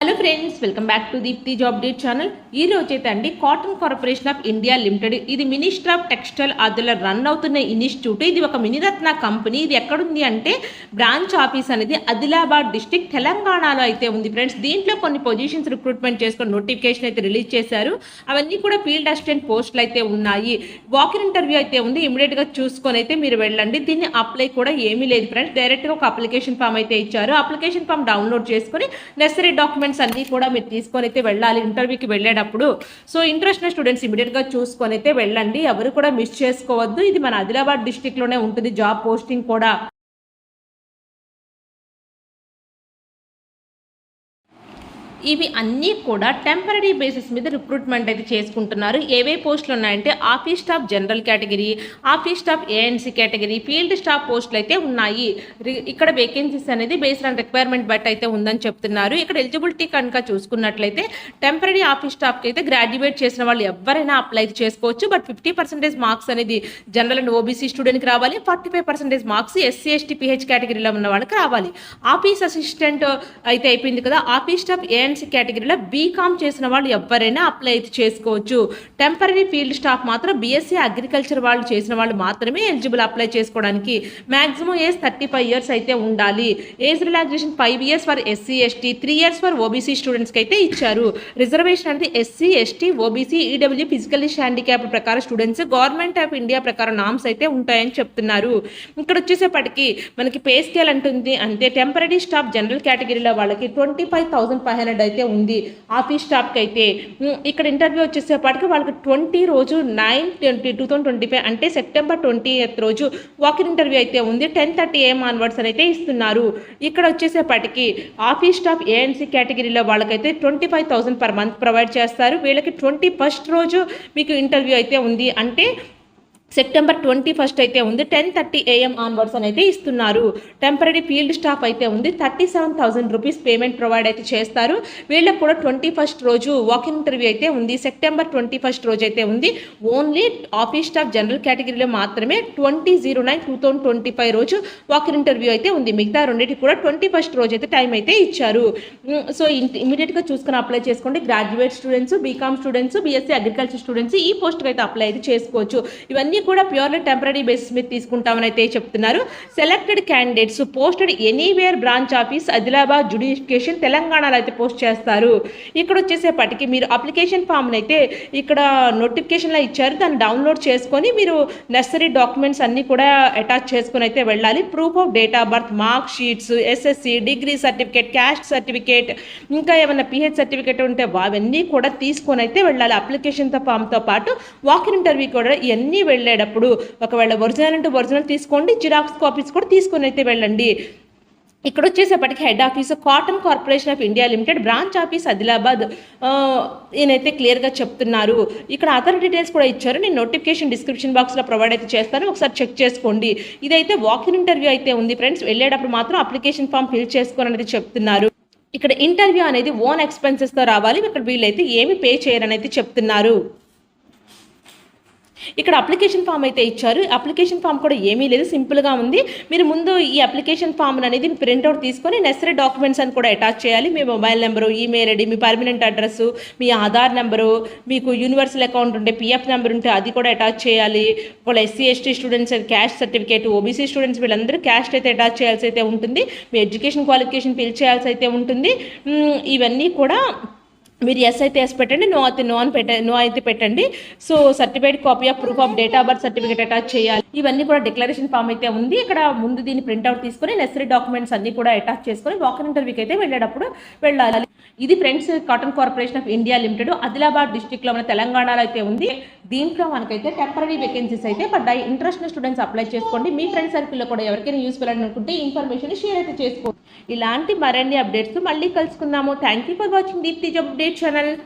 Hello friends welcome back to Deepthi job date channel ఈ రోజు అయితే అండి cotton corporation of India limited ఇది మినిస్టర్ ఆఫ్ టెక్స్టైల్ అదిలో రన్ అవుతున్న ఇన్స్టిట్యూట్. ఇది ఒక మినిరత్న కంపెనీ ఇది ఎక్కడుంది అంటే బ్రాంచ్ ఆఫీస్ అనేది ఆదిలాబాద్ డిస్టిక్ తెలంగాణలో అయితే ఉంది ఫ్రెండ్స్ దీంట్లో కొన్ని పొజిషన్స్ రిక్రూట్మెంట్ చేసుకొని నోటిఫికేషన్ అయితే రిలీజ్ చేశారు. అవన్నీ కూడా ఫీల్డ్ అసిస్టెంట్ పోస్టులు అయితే ఉన్నాయి. వాకిన్ ఇంటర్వ్యూ అయితే ఉంది. ఇమీడియట్గా చూసుకొని అయితే మీరు వెళ్ళండి. దీన్ని అప్లై కూడా ఏమీ లేదు ఫ్రెండ్స్ డైరెక్ట్గా ఒక అప్లికేషన్ ఫామ్ అయితే ఇచ్చారు. అప్లికేషన్ ఫామ్ డౌన్లోడ్ చేసుకొని నెసరీ డాక్యుమెంట్స్ అన్నీ కూడా మీరు తీసుకొని అయితే వెళ్ళాలి ఇంటర్వ్యూకి వెళ్ళేటప్పుడు. సో ఇంట్రెస్ట్ ఉన్న స్టూడెంట్స్ ఇమీడియట్గా చూసుకొని అయితే వెళ్ళండి. ఎవరు కూడా మిస్ చేసుకోవద్దు. ఇది మన ఆదిలాబాద్ డిస్టిక్లోనే ఉంటుంది. జాబ్ పోస్టింగ్ కూడా. ఇవి అన్నీ కూడా టెంపరీ బేసిస్ మీద రిక్రూట్మెంట్ అయితే చేసుకుంటున్నారు. ఏవే పోస్టులు ఉన్నాయంటే office staff general category office staff ANC category field staff పోస్టులు అయితే ఉన్నాయి. రి- ఇక్కడ వేకెన్సీస్ అనేది బేస్డ్ ఆన్ రిక్వైర్మెంట్ బట్ అయితే ఉందని చెప్తున్నారు. ఇక్కడ ఎలిజిబిలిటీ కనుక చూసుకున్నట్లయితే టెంపరీ ఆఫీస్ స్టాఫ్కి అయితే గ్రాడ్యుయేట్ చేసిన వాళ్ళు ఎవరైనా అప్లై చేసుకోవచ్చు. బట్ ఫిఫ్టీ పర్సెంటేజ్ మార్క్స్ అనేది జనరల్ అండ్ ఓబీసీ స్టూడెంట్కి రావాలి. Forty five percentage marks SC ST PH కేటగిరీలో ఉన్న వాళ్ళకి రావాలి. ఆఫీస్ అసిస్టెంట్ అయితే అయిపోయింది కదా. ఆఫీస్ స్టాఫ్ సైన్స్ కేటగిరీలో బీకామ్ చేసిన వాళ్ళు ఎవరైనా అప్లై అయితే చేసుకోవచ్చు. టెంపరీ ఫీల్డ్ స్టాఫ్ మాత్రం బీఎస్సీ అగ్రికల్చర్ వాళ్ళు చేసిన వాళ్ళు మాత్రమే ఎలిజిబుల్ అప్లై చేసుకోవడానికి. Maximum age thirty five years అయితే ఉండాలి. Age relaxation five years for SC ST three years for OBC స్టూడెంట్స్కి అయితే ఇచ్చారు. రిజర్వేషన్ అనేది SC ST OBC EW physically handicap ప్రకారం స్టూడెంట్స్ గవర్నమెంట్ ఆఫ్ ఇండియా ప్రకారం నామ్స్ అయితే ఉంటాయని చెప్తున్నారు. ఇక్కడ వచ్చేసేపటికి మనకి పే స్కేల్ అంటుంది అంటే టెంపరీ స్టాఫ్ జనరల్ కేటగిరీలో వాళ్ళకి twenty five thousand five hundred అయితే ఉంది. ఆఫీస్ స్టాఫ్కి అయితే. ఇక్కడ ఇంటర్వ్యూ వచ్చేసేపాటికి వాళ్ళకి ట్వంటీ రోజు nine twenty two thousand twenty five అంటే సెప్టెంబర్ ట్వంటీ ఎయిత్ రోజు వాకింగ్ ఇంటర్వ్యూ అయితే ఉంది. టెన్ థర్టీ ఏఎం ఆన్వర్డ్స్ అని అయితే ఇస్తున్నారు. ఇక్కడ వచ్చేసేపాటికి ఆఫీస్ స్టాఫ్ ఏఎన్సీ కేటగిరీలో వాళ్ళకైతే twenty five thousand per month provide చేస్తారు. వీళ్ళకి ట్వంటీ ఫస్ట్ రోజు మీకు ఇంటర్వ్యూ అయితే ఉంది. అంటే సెప్టెంబర్ ట్వంటీ ఫస్ట్ అయితే ఉంది. టెన్ థర్టీ ఏఎం ఆన్వర్డ్స్ అని అయితే ఇస్తున్నారు. టెంపరీ ఫీల్డ్ స్టాఫ్ అయితే ఉంది. Thirty seven thousand rupees payment provide అయితే చేస్తారు. వీళ్ళకి కూడా ట్వంటీ ఫస్ట్ రోజు వాకింగ్ ఇంటర్వ్యూ అయితే ఉంది. సెప్టెంబర్ ట్వంటీ ఫస్ట్ రోజు అయితే ఉంది. ఓన్లీ ఆఫీస్ స్టాఫ్ జనరల్ కేటగిరీలో మాత్రమే twenty zero nine two thousand twenty five రోజు వాకింగ్ ఇంటర్వ్యూ అయితే ఉంది. మిగతా రెండింటికి కూడా ట్వంటీ ఫస్ట్ రోజు అయితే టైం అయితే ఇచ్చారు. సో ఇమీడియట్గా చూసుకొని అప్లై చేసుకోండి. Graduate students BCom students BSc agriculture students ఈ పోస్ట్కి అయితే అప్లై అయితే చేసుకోవచ్చు. ఇవన్నీ కూడా ప్యూర్లీ టెంపరీ బేసిస్ మీద తీసుకుంటామని అయితే చెప్తున్నారు. Selected candidates posted anywhere branch office Adilabad జుడిఫికేషన్ తెలంగాణలో అయితే పోస్ట్ చేస్తారు. ఇక్కడ వచ్చేసేపటికి మీరు అప్లికేషన్ ఫామ్ అయితే ఇక్కడ నోటిఫికేషన్లో ఇచ్చారు. దాన్ని డౌన్లోడ్ చేసుకొని మీరు నెసరీ డాక్యుమెంట్స్ అన్నీ కూడా అటాచ్ చేసుకొని అయితే వెళ్ళాలి. Proof of date of birth mark sheets SSC degree certificate caste certificate ఇంకా ఏమైనా పిహెచ్ సర్టిఫికేట్ ఉంటే అవన్నీ కూడా తీసుకొని అయితే వెళ్ళాలి. అప్లికేషన్తో ఫామ్తో పాటు వాకిన్ ఇంటర్వ్యూ కూడా ఇవన్నీ వెళ్ళేటప్పుడు ఒకవేళ ఒరిజినల్ అంటే ఒరిజినల్ తీసుకోండి జిరాక్స్ కాపీస్ కూడా తీసుకొని అయితే వెళ్ళండి. ఇక్కడ వచ్చేసేపటికి head office cotton corporation of India limited branch office Adilabad. ఈయనైతే క్లియర్గా చెప్తున్నారు. ఇక్కడ అదర్ డీటెయిల్స్ కూడా ఇచ్చారు. నేను నోటిఫికేషన్ డిస్క్రిప్షన్ బాక్స్లో ప్రొవైడ్ అయితే చేస్తాను. ఒకసారి చెక్ చేసుకోండి. ఇదైతే వాకింగ్ ఇంటర్వ్యూ అయితే ఉంది ఫ్రెండ్స్. వెళ్ళేటప్పుడు మాత్రం అప్లికేషన్ ఫామ్ ఫిల్ చేసుకోని చెప్తున్నారు. ఇక్కడ ఇంటర్వ్యూ అనేది ఓన్ ఎక్స్పెన్సెస్తో రావాలి. ఇక్కడ వీళ్ళైతే ఏమి పే చేయరని అయితే చెప్తున్నారు. ఇక్కడ అప్లికేషన్ ఫామ్ అయితే ఇచ్చారు. అప్లికేషన్ ఫామ్ కూడా ఏమీ లేదు సింపుల్గా ఉంది. మీరు ముందు ఈ అప్లికేషన్ ఫామ్ అనేది ప్రింట్అవుట్ తీసుకొని నెసరీ డాక్యుమెంట్స్ అని కూడా అటాచ్ చేయాలి. మీ మొబైల్ నెంబరు ఈమెయిల్ ఐడి మీ పర్మనెంట్ అడ్రస్ మీ ఆధార్ నెంబరు మీకు యూనివర్సల్ అకౌంట్ ఉంటే పిఎఫ్ నెంబర్ ఉంటే అది కూడా అటాచ్ చేయాలి. వాళ్ళ SC ST students caste certificate OBC students వీళ్ళందరూ క్యాస్ట్ అయితే అటాచ్ చేయాల్సి అయితే ఉంటుంది. మీ ఎడ్యుకేషన్ క్వాలిఫికేషన్ ఫిల్ చేయాల్సి అయితే ఉంటుంది. ఇవన్నీ కూడా మీరు ఎస్ అయితే ఎస్ పెట్టండి నో అయితే నో అని పెట్ట నో అయితే పెట్టండి. So certificate copy of proof of date of birth certificate attach చేయాలి. ఇవన్నీ కూడా డిక్లరేషన్ ఫామ్ అయితే ఉంది. ఇక్కడ ముందు దీన్ని ప్రింట్అవుట్ తీసుకొని నెసరీ డాక్యుమెంట్స్ అన్ని కూడా అటాచ్ చేసుకొని వాకింగ్ ఇంటర్వ్యూకి అయితే వెళ్ళేటప్పుడు వెళ్ళాలి. ఇది friends cotton corporation of India limited Adilabad డిస్టిక్లో మన తెలంగాణలో అయితే ఉంది. దీంట్లో మనకైతే టెంపరీ వేకెన్సీస్ అయితే పడ్డాయి. ఇంటర్నేషనల్ స్టూడెంట్స్ అప్లై చేసుకోండి. మీ ఫ్రెండ్ సర్కిల్లో కూడా ఎవరికైనా యూస్ఫుల్ అనుకుంటే ఇన్ఫర్మేషన్ షేర్ అయితే చేసుకోండి ఇలాంటి మరిన్ని అప్డేట్స్ మళ్ళీ కలుసుకుందాము. Thank you for watching Deepthi job update channel